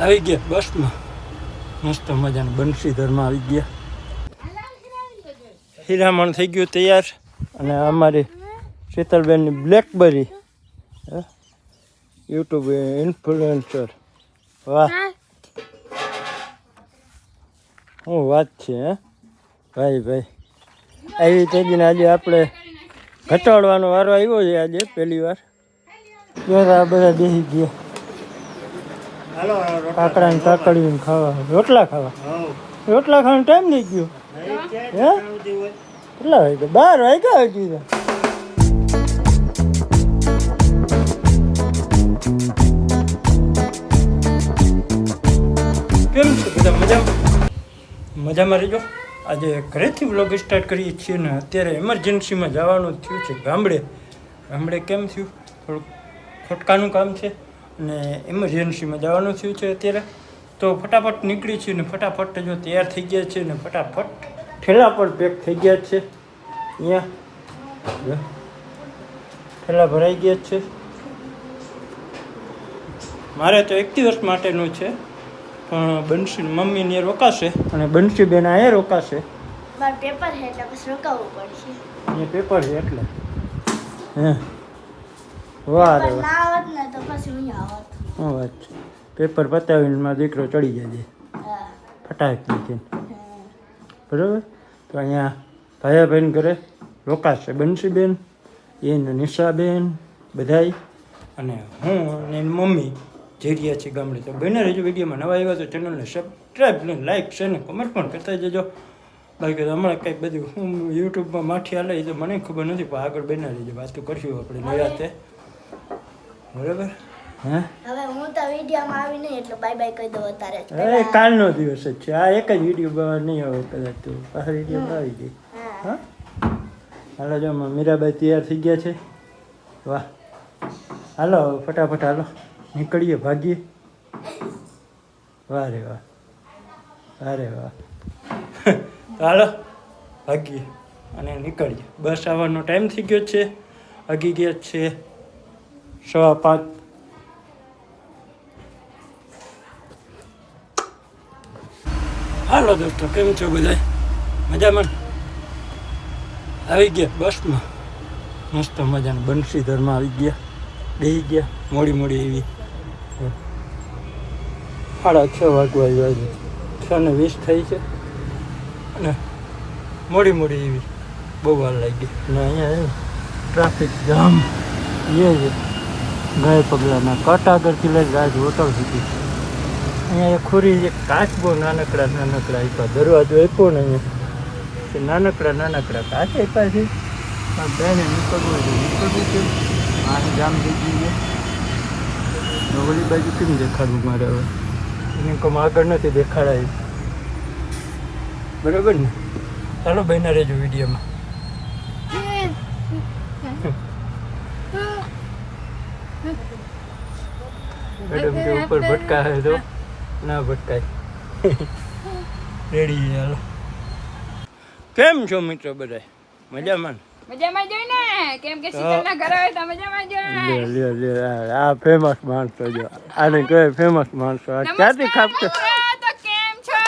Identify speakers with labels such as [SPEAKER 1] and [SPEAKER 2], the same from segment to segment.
[SPEAKER 1] આવી ગયા, બસમાં. મસ્ત મજાનું બંશીધરમાં આવી ગયા. હીરામણ થઈ ગયું તૈયાર અને અમારી શીતલબેનની બ્લેકબેરી યુટ્યુબ ઇન્ફ્લુએન્સર વાહ. શું વાત છે, હે? ભાઈ ભાઈ. આવી તેજીને આજે આપણે ઘટાડવાનો વારો આવ્યો છે આજે, પહેલી વાર. આ બધા બેસી ગયા? કાકડા ને કાકડી ને ખાવા. રોટલા ખાવા? રોટલા ખાવાનો ટાઈમ નહીં ગયો. હે? કેટલા વાગ્યા બાર વાગ્યા હજી કેમ છે બધા મજામાં? મજામાં રહેજો. આજે ઘરેથી વ્લોગ સ્ટાર્ટ કરીએ છીએ ને અત્યારે એમરજન્સીમાં જવાનું થયું છે ગામડે. ગામડે કેમ થયું? થોડુંક ખોટકાનું કામ છે. અને ઇમરજન્સીમાં જવાનું થયું છે અત્યારે. તો ફટાફટ નીકળી છીએ ને ફટાફટ જો તૈયાર થઈ ગયા છે ને ફટાફટ ઠેલા પર પેક થઈ ગયા છે. અહીંયા ઠેલા ભરાઈ ગયા છે. મારે તો એક દિવસ માટેનું છે પણ બંશી મમ્મી ને રોકાશે. અને બંશી બેન અહીંયા રોકાશે.
[SPEAKER 2] પેપર છે એટલે પછી રોકાવવું પડશે.
[SPEAKER 1] અહીંયા પેપર છે એટલે. હે. વાહ રે વાહ.
[SPEAKER 2] ના આવત ને તો પછી હું આવત
[SPEAKER 1] વાત છે? પેપર પતાવીને મારો દીકરો ચડી જાય ફટાક
[SPEAKER 2] હા.
[SPEAKER 1] બરાબર? તો અહીંયા ભાયાભાઈને ઘરે રોકાશે બંસીબેન એને નિશાબેન બધાય. અને હું અને એની મમ્મી જઈ રહ્યા છીએ ગામડે. તો બને રહેજો વિડીયોમાં નવા આવ્યા તો ચેનલને સબસ્ક્રાઈબ ને લાઈક છે ને કમેન્ટ પણ કરતા જજો. બાકી તો હમણાં કંઈક બધું હું યુટ્યુબમાં માઠી હાલે તો મને ખબર નથી પણ આગળ બના રહેજો. તો કરશું આપણે નિરાતે બરાબર? હે?
[SPEAKER 2] હવે હું તો વિડીયોમાં આવી નહીં એટલે બાય બાય કહી દઉં અત્યારે
[SPEAKER 1] એ કાલનો દિવસ જ છે. આ એક જ વીડિયો બહાર નહીં આવે કદાચ તો. પાછા વીડિયો આવી ગઈ
[SPEAKER 2] હા.
[SPEAKER 1] હાલો જો મીરાબાઈ તૈયાર થઈ ગયા છે. વાહ. હાલો ફટાફટ હાલો. નીકળીએ ભાગીએ. વાહ રે વાહ. અરે વાહ. હાલો ભાગીએ અને નીકળીએ. બસ આવવાનો ટાઈમ થઈ ગયો છે. અગી ગયા છે. સવા પાંચ હાલો દોસ્તો કેમ છો બધા મજામાં? આવી ગયા બસમાં મસ્ત મજાનું બંશીધરમાં આવી ગયા બેસી ગયા મોડી મોડી એવી સાડા છ વાગવા આવ્યા છે છ ને વીસ થઈ છે અને મોડી મોડી એવી બહુ વાર લાગી અને અહીંયા ટ્રાફિક જામ એ છે ગાય પગલાના કટ આગળથી લઈ રાજ હોટલ સુધી. અહીંયા એક ખુરી, એક કાચ બહુ નાનકડા નાનકડા આપ્યા, દરવાજો આપ્યો ને અહીંયા. તે નાનકડા નાનકડા કાચ આપ્યા છે. પણ બેને નીકળવું છે નીકળવું છે. આ જામ થઈ ગયું છે ઓલી બાજુ કેમ દેખાડવું મારે હવે? એને કમ આગળ નથી દેખાડાય. બરાબર ને? ચાલો બહેના રહેજો વિડીયોમાં. મેડમ કે ઉપર ભટકા હે તો ના ભટકાય. રેડી હાલો. કેમ છો મિત્રો બધા મજામાં
[SPEAKER 3] મજામાં જોઈ ને? કેમ કે શીતલના ઘરે આવે તો મજામાં જોઈ
[SPEAKER 1] લે લે લે આ- ફેમસ માણસો જો. આને કહેવાય ફેમસ માણસો. આ ક્યાંથી ખાપતો
[SPEAKER 3] મિત્રો, તો કેમ છો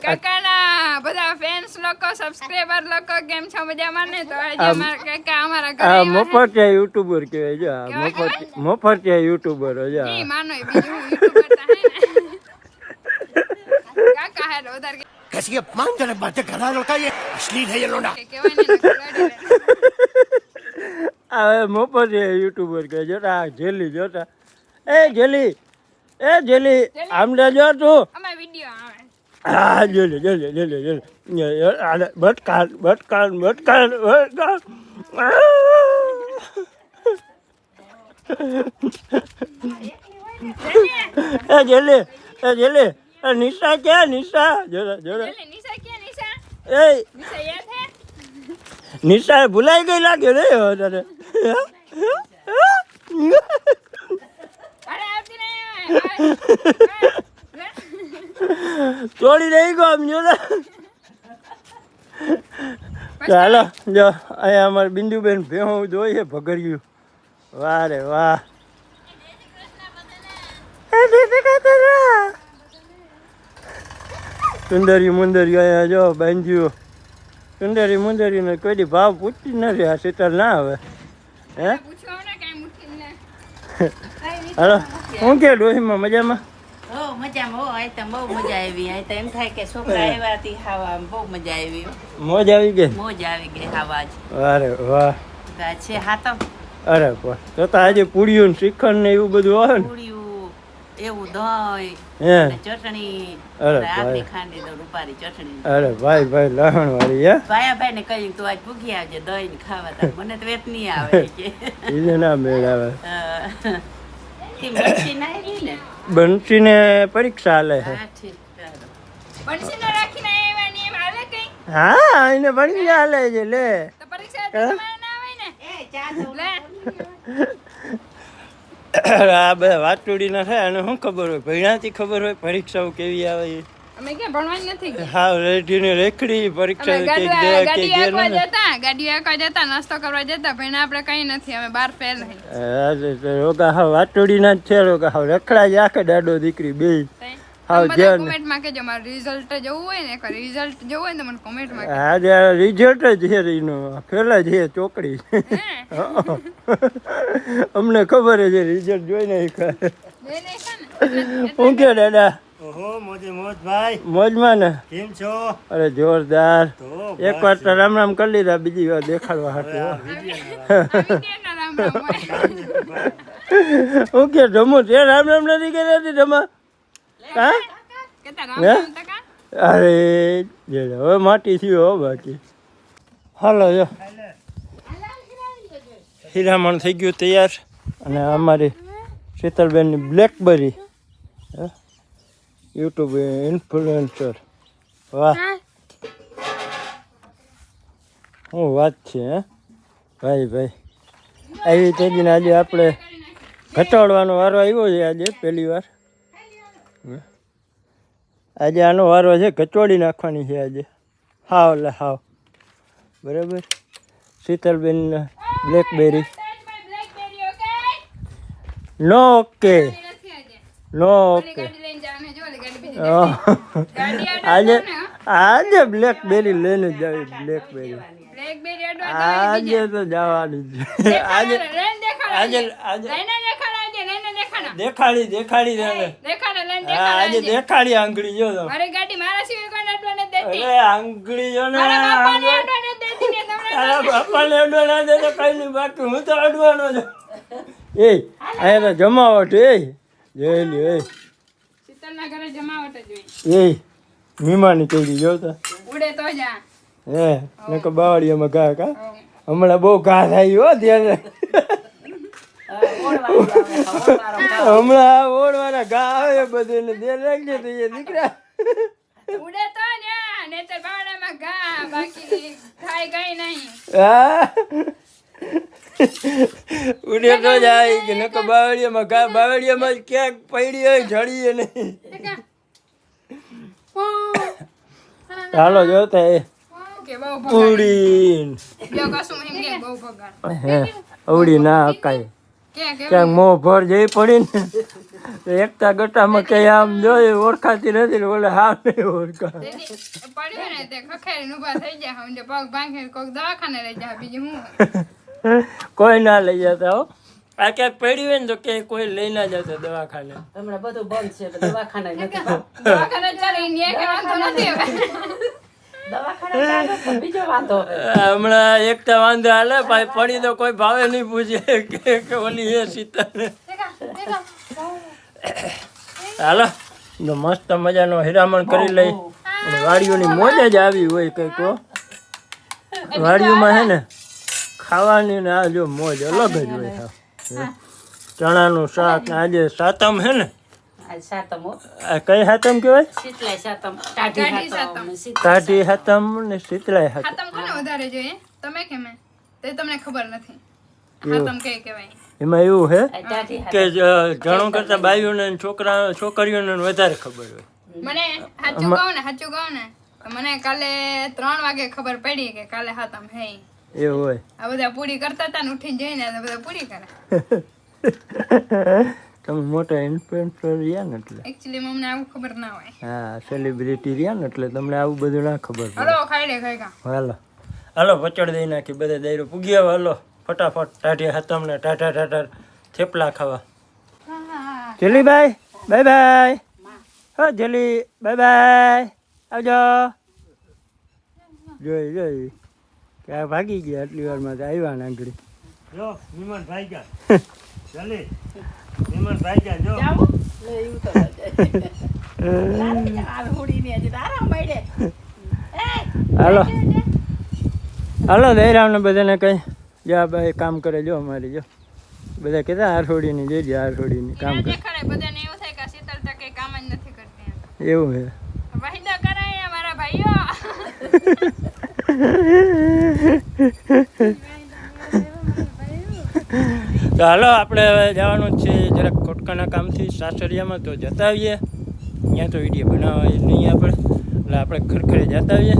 [SPEAKER 3] કાકાના બધા ફેન્સ લોકો સબસ્ક્રાઇબર લોકો કેમ છો મજામાં ને તો આજે
[SPEAKER 1] આમ-
[SPEAKER 3] અમારા કાકા અમારા ઘરે
[SPEAKER 1] આ
[SPEAKER 3] આવ્યા છે.
[SPEAKER 1] મફતિયા યુટ્યુબર કહેવાય જો આ
[SPEAKER 3] કેવા
[SPEAKER 1] મફત મફતિયા યુટ્યુબર જો
[SPEAKER 3] ઈ
[SPEAKER 1] આ.
[SPEAKER 3] માનો એ બીજું યુટ્યુબર તો હે ને કાકા હે તો વધારે
[SPEAKER 4] कैसी अपमानजनक बातें कर रहा है लड़का ये अश्लील है ये लोना
[SPEAKER 3] કે કહેવાય ને નકર ગાડી લે.
[SPEAKER 1] આ મફતિયા યુટ્યુબર કહે જોતા આ જેલી જોતા એ જેલી એ જેલી આમડા જો તું
[SPEAKER 3] અમારે વિડીયો આવે
[SPEAKER 1] હા જેલી જેલી જેલી જેલી આલે બટકાન બટકાન બટકાન બટકાન એ જેલી એ જેલી એ નિશા ક્યાં નિશા? જોરા જોરા
[SPEAKER 3] નિશા
[SPEAKER 1] એ
[SPEAKER 3] નિશા યાદ હે?
[SPEAKER 1] નિશા ભૂલાઈ ગઈ લાગે રે તને.
[SPEAKER 3] અરે આવતી નહીં
[SPEAKER 1] તોડી રહી ગયો આમ જો ને. ચાલો જો અહીંયા અમારે બિંદુબેન ભેહું જોઈએ ભગર્યું. વાહ રે વાહ. સુંદરી મુંદરી અહીંયા જો બાંધ્યું. સુંદરી મુંદરીને કોઈ દી ભાવ પૂછતી નથી આ શીતળ ના આવે. હે? હાલો હું કે ડોહીમાં મજામાં?
[SPEAKER 5] મજામાં હો તો બહુ મજા આવી. આય તો એમ થાય કે છોકરા આવ્યા હતી ખાવા બહુ મજા આવી.
[SPEAKER 1] મોજ આવી ગઈ?
[SPEAKER 5] મોજ આવી ગઈ ખાવા
[SPEAKER 1] અરે વાહ.
[SPEAKER 5] છે હાતમ
[SPEAKER 1] અરે વાહ. તો તો આજે પૂડીયું શ્રીખંડ ને એવું બધું આવે ને?
[SPEAKER 5] પૂળિયું એવું દહીં ચટણી.
[SPEAKER 1] અરે ભાઈ.
[SPEAKER 5] ખાંડી તો રૂપારી ચટણી.
[SPEAKER 1] અરે ભાઈ ભાઈ લહણ વાળી હે?
[SPEAKER 5] ભાયા ને કહ્યું તું આજ ભૂખી આવજે દહીં ને ખાવા. તા મને તો વેત નહીં આવે. કે
[SPEAKER 1] એને ના મેળ આવે.
[SPEAKER 5] આવી ને.
[SPEAKER 1] બંસીને પરીક્ષા હાલે છે.
[SPEAKER 5] હા ચાલો.
[SPEAKER 1] એને પરીક્ષા હાલે છે લે. આ બધા વાતુડીના થાય અને શું ખબર હોય? ભણ્યાથી ખબર હોય પરીક્ષાઓ કેવી આવે એ
[SPEAKER 3] અમે ક્યાં ભણવાની નથી
[SPEAKER 1] હા રેડીને રેખડી પરીક્ષા
[SPEAKER 3] ગાડી
[SPEAKER 1] ને
[SPEAKER 3] જતા ગાડી હાંકવા જતા નાસ્તો કરવા જતા પણ આપણે કઈ નથી અમે બાર ફેલ નહીં
[SPEAKER 1] રોગા હા વાતુડીના જ છે રોગા હા રખડા જ આખે દાડો દીકરી બે. ધ્યાન.
[SPEAKER 3] કોમેન્ટમાં કહેજો મારું રિઝલ્ટ જવું હોય ને એક રિઝલ્ટ જવું હોય ને મને કોમેન્ટમાં
[SPEAKER 1] રિઝલ્ટ જ છે એનું ફેલ જ છે ચોકડી. અમને ખબર છે રિઝલ્ટ જોઈને
[SPEAKER 3] ને.
[SPEAKER 1] હું કે દાદા?
[SPEAKER 6] ઓહો મોજે મોજ ભાઈ.
[SPEAKER 1] મોજમાં ને?
[SPEAKER 6] કેમ છો?
[SPEAKER 1] અરે જોરદાર. એક વાર તો રામ રામ કરી લીધા બીજી વાર દેખાડવા હતું
[SPEAKER 3] આવી ગયા રામ રામ. હોય.
[SPEAKER 1] હું કે જમો તે રામ રામ નથી કર્યા હતી જમા હા? અરે હવે માટી થયું હો બાકી. હાલો જો. હીરામણ થઈ ગયું તૈયાર અને અમારી શીતલબેનની બ્લેકબેરી યુટ્યુબ ઇન્ફ્લુએન્સર વાહ. શું વાત છે હે? ભાઈ ભાઈ. આવી તેજીને આજે આપણે ઘટાડવાનો વારો આવ્યો છે આજે પહેલી વાર. આજે આનો વારો છે ઘચોડી નાખવાની છે આજે. હાવ એટલે હાવ. બરાબર? શીતલબેન બ્લેકબેરી નો ઓકે નો ઓકે આજે. આજે બ્લેકબેરી લઈને જ આવી બ્લેકબેરી. આજે તો જવાની છે આજે આજે
[SPEAKER 3] આજે. દેખાડો દેખાડો.
[SPEAKER 1] આજે. દેખાડી આંગળી જો તો
[SPEAKER 3] મારી ગાડી મારા સિવાય કોઈને અડવા નથી દેતી.
[SPEAKER 1] અરે આંગળી જો ને
[SPEAKER 3] મારા બાપાને અડવા દેતી ને તમને
[SPEAKER 1] તારા બાપાને અડવા ના દે તો કઈ નહીં બાકી હું તો અડવાનો છું એ અહીંયા તો જમાવટ એ જોઈ લ્યો એ
[SPEAKER 3] શીતલના ઘરે જમાવટ જ હોય.
[SPEAKER 1] એ મીમાની કેડી જો તો
[SPEAKER 3] ઉડે તો જા.
[SPEAKER 1] હે બાવળિયામાં ઘા કા હમણાં બહુ ઘા થાય હો ધ્યાન. હમણાં ઓળવાના ઘા આવે બધું ધ્યાન રાખજે તો એ દીકરા
[SPEAKER 3] ઉડે તો જા. નહીંતર બાવડામાં ઘા. બાકી થાય કઈ નહીં.
[SPEAKER 1] હા ઉડે તો જાય કે નકો બાવળિયામાં ઘા બાવળિયામાં ક્યાંક પડી હોય જડીએ નહીં ચાલો જોતા એ
[SPEAKER 3] કે.
[SPEAKER 1] ઉડીન.
[SPEAKER 3] કે.
[SPEAKER 1] હે ના હકાય.
[SPEAKER 3] કે કે
[SPEAKER 1] ક્યાંક મોં ભર જઈ પડી ને એકતા ગટામાં કઈ આમ જોઈ ઓળખાતી નથી બોલે ઓલે હાવ નહીં ઓળખા
[SPEAKER 3] પડ્યું ને તે ખખેરી ઊભા થઈ જાય સમજો. પગ ભાંગીને કોઈક દવાખાને લઈ જાય બીજું હું.
[SPEAKER 1] કોઈ ના લઈ જતા હો. આ ક્યાંક પડી હોય ને તો કે કોઈ લઈ ના જતો દવાખાને.
[SPEAKER 5] હમણાં બધું બંધ છે દવાખાને નથી.
[SPEAKER 3] દવાખાના
[SPEAKER 1] હમણાં એકતા વાંધો હાલે ભાઈ પડી તો કોઈ ભાવે નહીં પૂછે. કે ઓલી એ સીતા હાલો તો મસ્ત મજાનો હિરામણ કરી લઈ. અને વાડીઓની મોજ જ આવી હોય કંઈક હો. વાડીઓમાં હે ને ખાવાની ને આ જો મોજ અલગ જ હોય. ચણાનું શાક ને આજે સાતમ હે ને?
[SPEAKER 5] આ સાતમ હો.
[SPEAKER 1] આ કઈ હાતમ કહેવાય?
[SPEAKER 5] સાતમ. ટાઢી
[SPEAKER 3] ટાઢી
[SPEAKER 5] સાતમ
[SPEAKER 3] સાતમ.
[SPEAKER 5] શીત-
[SPEAKER 1] કાઢી હાતમ ને શીતળાઈ હાતમ
[SPEAKER 3] હાતમ કોને વધારે જોઈએ? તમે કે મેં તે તમને ખબર નથી. હાતમ કઈ કહેવાય?
[SPEAKER 1] એમાં એવું હે? કે જ- કરતા બાઈઓને ને છોકરા છોકરીઓને વધારે ખબર હોય.
[SPEAKER 3] મને સાચું કહું ને સાચું કહું ને મને કાલે ત્રણ વાગે ખબર પડી કે કાલે હાતમ હે
[SPEAKER 1] એવું હોય.
[SPEAKER 3] આ બધા પૂરી કરતા હતા ને ઉઠીને જઈને આ બધા પૂરી કરે.
[SPEAKER 1] તમે મોટા ઇન્ફ્લુએન્સર રહ્યા ને એટલે.
[SPEAKER 3] એકચ્યુઅલી અમને આવું ખબર ના હોય.
[SPEAKER 1] હા સેલિબ્રિટી રહ્યા ને એટલે તમને આવું બધું ના ખબર
[SPEAKER 3] હલો ખાઈ લે ખાઈ ખા
[SPEAKER 1] હાલો. હાલો પચડ દઈ નાખી બધા દાયરો પૂગી આવે હાલો ફટાફટ ટાઢી હાથમને ટાટા ટાટા થેપલા ખાવા. જલીભાઈ બાય બાય હો જલી બાય બાય આવજો. જોઈ જોઈ. કે આ ભાગી ગયા આટલી વારમાં તો આવ્યા ને આગળ.
[SPEAKER 6] જો વિમાન ભાઈ ગયા ચાલે વિમાન ભાઈ ગયા જો
[SPEAKER 5] ન
[SPEAKER 1] હાલો. હાલો દૈરામને બધાને કઈ. જા ભાઈ કામ કરે જો અમારી જો. બધા કેતા આરહોડીની જોઈજે આરહોડીની કામ કરે.
[SPEAKER 3] બધાને એવું થાય કે શીતલ તો કામ જ નથી કરતી
[SPEAKER 1] એવું છે.
[SPEAKER 3] વાહિદા કરાય મારા ભાઈઓ.
[SPEAKER 1] તો હાલો, આપણે હવે જવાનું છે જરાક ખોટકાના કામથી સાસરિયામાં, તો જતા આવીએ. ત્યાં તો વીડિયો બનાવવા નહીં આપણે. એટલે આપણે ખરખરે જતા આવીએ.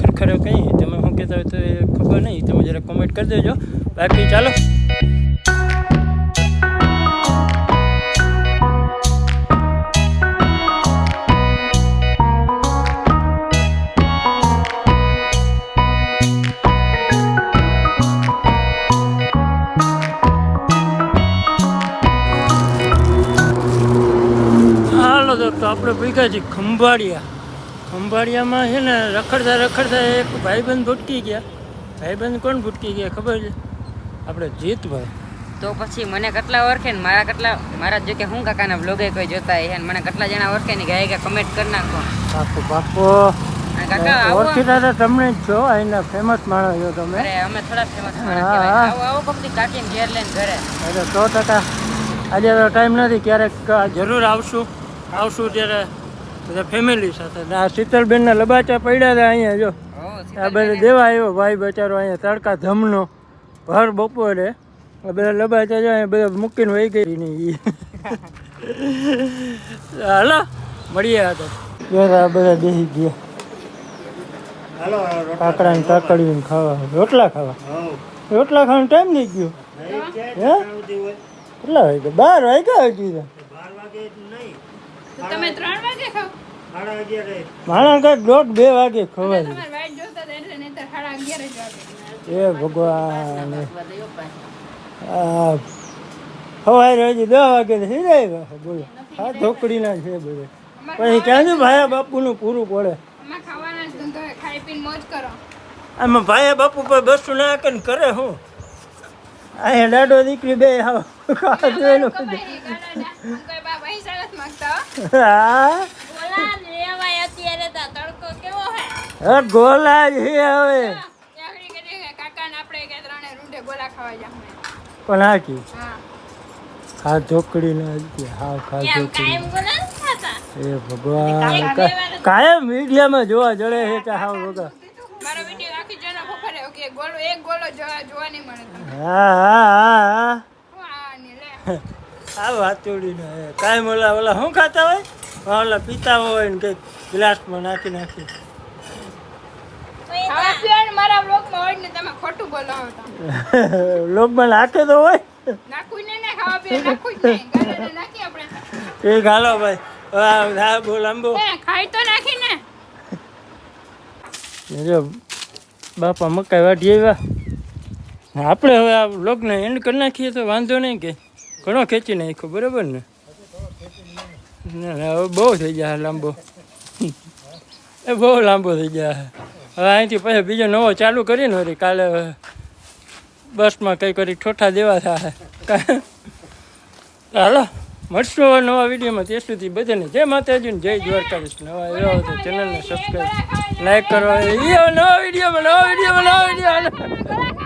[SPEAKER 1] ખરખરે કંઈ? તમે શું કહેતા હોય તો ખબર નહીં. તમે જરાક કોમેન્ટ કરી દેજો. બાકી ચાલો. આપણે ભેગા છીએ. ખંભાળિયા. ખંભાળિયામાં છે ને રખડતા રખડતા એક ભાઈબંધ ભૂટકી ગયા. ભાઈબંધ કોણ ભૂટકી ગયા ખબર છે? આપણે જીતભાઈ.
[SPEAKER 7] તો પછી મને કેટલા ઓળખે ને મારા કેટલા મારા જો કે હું કાકાના બ્લોગે કોઈ જોતા હે ને મને કેટલા જણા ઓળખે ને ગયા ગયા કમેન્ટ કરી નાખો.
[SPEAKER 1] બાપુ બાપુ.
[SPEAKER 7] કાકા
[SPEAKER 1] ઓળખીતા તો તમને છો અહીંના ફેમસ માણસ છો તમે.
[SPEAKER 7] અરે અમે થોડા ફેમસ
[SPEAKER 1] હા.
[SPEAKER 7] આવો આવો કોકની કાકીને ઘેર લઈને ઘરે.
[SPEAKER 1] એટલે સો ટકા આજે તો ટાઈમ નથી ક્યારેક જરૂર આવશું. આવશું ત્યારે બધા ફેમિલી સાથે. ને આ શીતલબેનના લબાચા પડ્યા હતા અહીંયા જો. આ બધા દેવા આવ્યો ભાઈ બચારો અહીંયા તડકા ધમનો. ભર બપોરે આ બધા લબાચા જો અહીંયા બધા મૂકીને વહી ગઈ નહીં હાલો મળીએ આ તો. જો આ બધા બેસી ગયા.
[SPEAKER 6] હાલો રોટલા
[SPEAKER 1] કાકડા ને ખાવા. રોટલા ખાવા? રોટલા ખાવાનો ટાઈમ નહીં ગયો. હે? કેટલા વાગ્યા? બાર વાગ્યા હજી
[SPEAKER 6] બાર વાગે નહીં.
[SPEAKER 3] તો તમે ત્રણ વાગે ખાઓ
[SPEAKER 6] સાડા અગિયારે.
[SPEAKER 1] માણસ કાંઈક દોઢ બે વાગે ખવાય.
[SPEAKER 3] તમારે વાઈટ જોતા એટલે નહીંતર સાડા અગિયાર જ વાગે.
[SPEAKER 1] એ ભગવાન. આ હજી દસ વાગે તો હિરાય બોલો. આ ઢોકળીના છે બધે. પછી ક્યાંથી ભાયા બાપુનું પૂરું પડે.
[SPEAKER 3] આમાં ખાવાના જ ધંધો હોય. ખાઈ પીને મોજ કરો.
[SPEAKER 1] આમાં ભાયા બાપુ પર બસું ના કે કરે હું? અહીંયા દાડો દીકરી બે
[SPEAKER 3] હો.
[SPEAKER 1] હા
[SPEAKER 3] હે
[SPEAKER 1] ગોલા છે હવે.
[SPEAKER 3] ચાકરી કરી કે કાકાને આપણે કે ત્રણે રૂંઢે ગોલા ખાવા જામને
[SPEAKER 1] પણ આ કી
[SPEAKER 3] હા
[SPEAKER 1] ખા જ હાવ ખા
[SPEAKER 3] ખાતા.
[SPEAKER 1] એ ભગવાન કાયમ મીડિયામાં જોવા જડે છે કે હા હા હા હા.
[SPEAKER 3] હું આ
[SPEAKER 1] વાતુડીને કાંઈ ઓલા ઓલા શું ખાતા હોય? હા, ઓલા પીતા હોય ને કંઈક ગ્લાસમાં નાખી નાખી.
[SPEAKER 3] બોલો
[SPEAKER 1] લોકમાં નાખે તો હોય? એ હાલો ભાઈ. બહુ લાંબો
[SPEAKER 3] ખાઈ તો નાખી ને.
[SPEAKER 1] ને બાપા મકાઈ વાટી આવ્યા. આપણે હવે આ બ્લોગને એન્ડ કરી નાખીએ તો વાંધો નહીં કે. ઘણો ખેંચી નાખ્યો, બરાબર ને? ના હવે બહુ થઈ જાય લાંબો. એ બહુ લાંબો થઈ જાય હવે અહીંથી પછી બીજો નવો ચાલુ કરીને વળી કાલે બસમાં કંઈ કરી ઠોઠા દેવા થાય. હાલો, મળશું હવે નવા વિડીયોમાં. ત્યાં સુધી બધાને જય માતાજી ને જય દ્વારકાધીશ. નવા એવા હોય તો ચેનલને સબસ્ક્રાઈબ લાઈક કરવા નવા વિડીયોમાં નવા વિડીયોમાં, નવા વીડિયો